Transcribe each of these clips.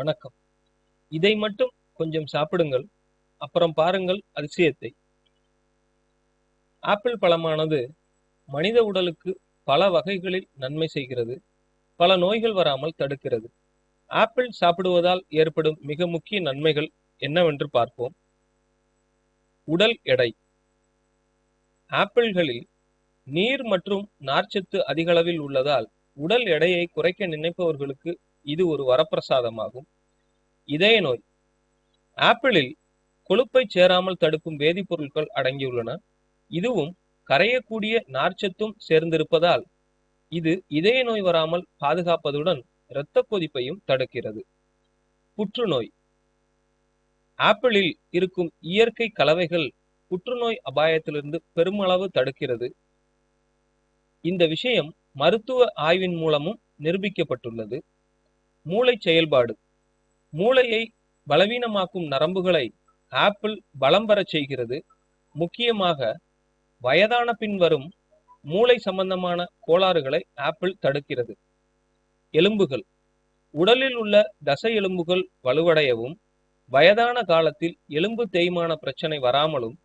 வணக்கம். இதை மட்டும் கொஞ்சம் சாப்பிடுங்கள். அப்புறம் பாருங்கள் அதிசயத்தை. ஆப்பிள் பழமானது மனித உடலுக்கு பல வகைகளில் நன்மை செய்கிறது. பல நோய்கள் வராமல் தடுக்கிறது. ஆப்பிள் சாப்பிடுவதால் ஏற்படும் மிக முக்கிய நன்மைகள் என்னவென்று பார்ப்போம். உடல் எடை. ஆப்பிள்களில் நீர் மற்றும் நார்ச்சத்து அதிகளவில் உள்ளதால் உடல் எடையை குறைக்க நினைப்பவர்களுக்கு இது ஒரு வரப்பிரசாதமாகும். இதய நோய். ஆப்பிளில் கொழுப்பை சேராமல் தடுக்கும் வேதிப்பொருட்கள் அடங்கியுள்ளன. இதுவும் கரையக்கூடிய நார்ச்சத்தும் சேர்ந்திருப்பதால் இது இதய நோய் வராமல் பாதுகாப்பதுடன் இரத்த கொதிப்பையும் தடுக்கிறது. புற்றுநோய். ஆப்பிளில் இருக்கும் இயற்கை கலவைகள் புற்றுநோய் அபாயத்திலிருந்து பெருமளவு தடுக்கிறது. இந்த விஷயம் மருத்துவ ஆய்வின் மூலமும் நிரூபிக்கப்பட்டுள்ளது. மூளை செயல்பாடு. மூளையை பலவீனமாக்கும் நரம்புகளை ஆப்பிள் பலம் பெறச் செய்கிறது. முக்கியமாக வயதான பின் வரும் மூளை சம்பந்தமான கோளாறுகளை ஆப்பிள் தடுக்கிறது. எலும்புகள். உடலில் உள்ள தசை எலும்புகள் வலுவடையவும் வயதான காலத்தில் எலும்பு தேய்மான பிரச்சனை வராமலும்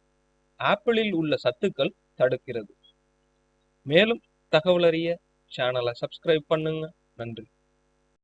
ஆப்பிளில் உள்ள சத்துக்கள் தடுக்கிறது. மேலும் தகவலறிய சேனலை சப்ஸ்கிரைப் பண்ணுங்க. நன்றி.